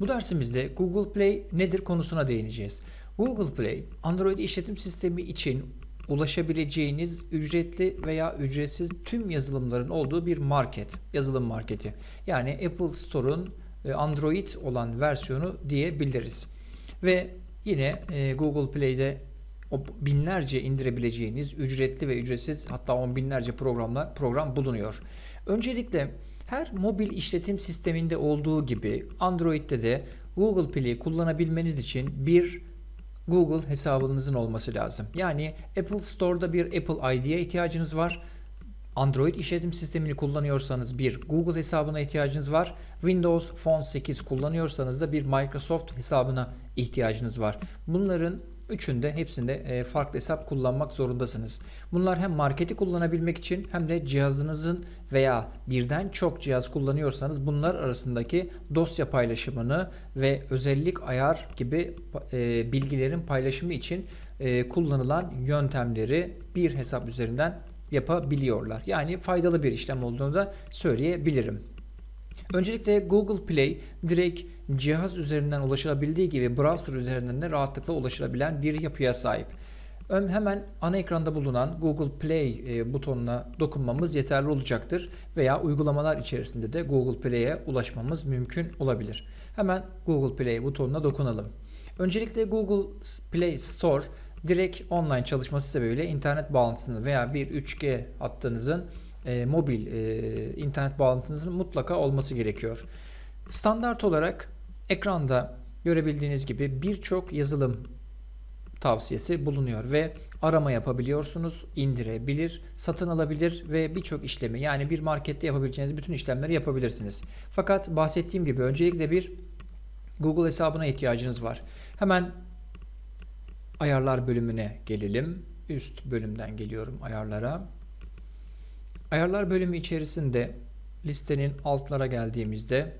Bu dersimizde Google Play nedir konusuna değineceğiz. Google Play, Android işletim sistemi için ulaşabileceğiniz ücretli veya ücretsiz tüm yazılımların olduğu bir market, yazılım marketi. Yani Apple Store'un e, Android olan versiyonu diyebiliriz. Ve yine e, Google Play'de o binlerce indirebileceğiniz ücretli ve ücretsiz hatta on binlerce programla program bulunuyor. Öncelikle her mobil işletim sisteminde olduğu gibi Android'de de Google Play'i kullanabilmeniz için bir Google hesabınızın olması lazım. Yani Apple Store'da bir Apple ID'ye ihtiyacınız var. Android işletim sistemini kullanıyorsanız bir Google hesabına ihtiyacınız var. Windows Phone 8 kullanıyorsanız da bir Microsoft hesabına ihtiyacınız var. Bunların üçünde hepsinde e, farklı hesap kullanmak zorundasınız. Bunlar hem marketi kullanabilmek için hem de cihazınızın veya birden çok cihaz kullanıyorsanız bunlar arasındaki dosya paylaşımını ve özellik ayar gibi e, bilgilerin paylaşımı için e, kullanılan yöntemleri bir hesap üzerinden yapabiliyorlar. Yani faydalı bir işlem olduğunu da söyleyebilirim. Öncelikle Google Play direkt cihaz üzerinden ulaşılabildiği gibi browser üzerinden de rahatlıkla ulaşılabilen bir yapıya sahip. Hemen ana ekranda bulunan Google Play e, butonuna dokunmamız yeterli olacaktır veya uygulamalar içerisinde de Google Play'e ulaşmamız mümkün olabilir. Hemen Google Play butonuna dokunalım. Öncelikle Google Play Store direkt online çalışması sebebiyle internet bağlantısını veya bir 3G hattınızın e, mobil e, internet bağlantınızın mutlaka olması gerekiyor. Standart olarak ekranda görebildiğiniz gibi birçok yazılım tavsiyesi bulunuyor ve arama yapabiliyorsunuz, indirebilir, satın alabilir ve birçok işlemi yani bir markette yapabileceğiniz bütün işlemleri yapabilirsiniz. Fakat bahsettiğim gibi öncelikle bir Google hesabına ihtiyacınız var. Hemen ayarlar bölümüne gelelim. Üst bölümden geliyorum ayarlara. Ayarlar bölümü içerisinde listenin altlara geldiğimizde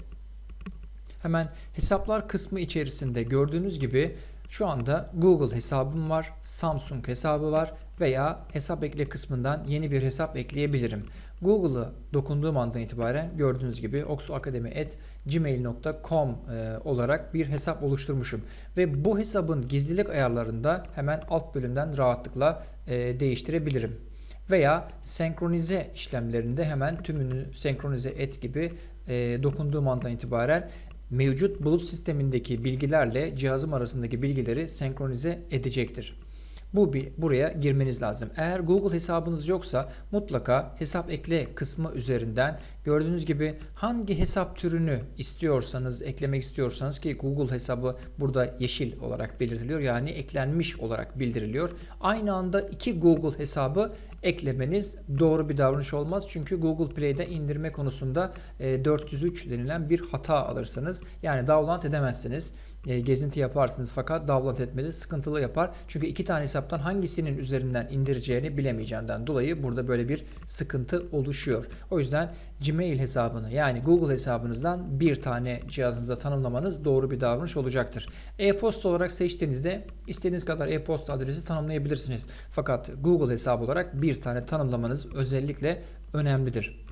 hemen hesaplar kısmı içerisinde gördüğünüz gibi şu anda Google hesabım var, Samsung hesabı var veya hesap ekle kısmından yeni bir hesap ekleyebilirim. Google'ı dokunduğum andan itibaren gördüğünüz gibi oksuakademi.gmail.com e, olarak bir hesap oluşturmuşum. Ve bu hesabın gizlilik ayarlarında hemen alt bölümden rahatlıkla e, değiştirebilirim veya senkronize işlemlerinde hemen tümünü senkronize et gibi e, dokunduğum andan itibaren mevcut bulut sistemindeki bilgilerle cihazım arasındaki bilgileri senkronize edecektir. Bu bir buraya girmeniz lazım. Eğer Google hesabınız yoksa mutlaka hesap ekle kısmı üzerinden gördüğünüz gibi hangi hesap türünü istiyorsanız eklemek istiyorsanız ki Google hesabı burada yeşil olarak belirtiliyor. Yani eklenmiş olarak bildiriliyor. Aynı anda iki Google hesabı eklemeniz doğru bir davranış olmaz. Çünkü Google Play'de indirme konusunda 403 denilen bir hata alırsanız yani download edemezsiniz e, gezinti yaparsınız fakat download etmede sıkıntılı yapar. Çünkü iki tane hesaptan hangisinin üzerinden indireceğini bilemeyeceğinden dolayı burada böyle bir sıkıntı oluşuyor. O yüzden Gmail hesabını yani Google hesabınızdan bir tane cihazınıza tanımlamanız doğru bir davranış olacaktır. E-posta olarak seçtiğinizde istediğiniz kadar e-posta adresi tanımlayabilirsiniz. Fakat Google hesabı olarak bir tane tanımlamanız özellikle önemlidir.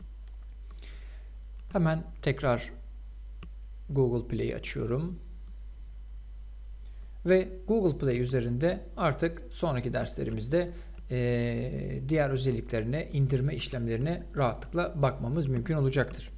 Hemen tekrar Google Play'i açıyorum. Ve Google Play üzerinde artık sonraki derslerimizde diğer özelliklerine, indirme işlemlerine rahatlıkla bakmamız mümkün olacaktır.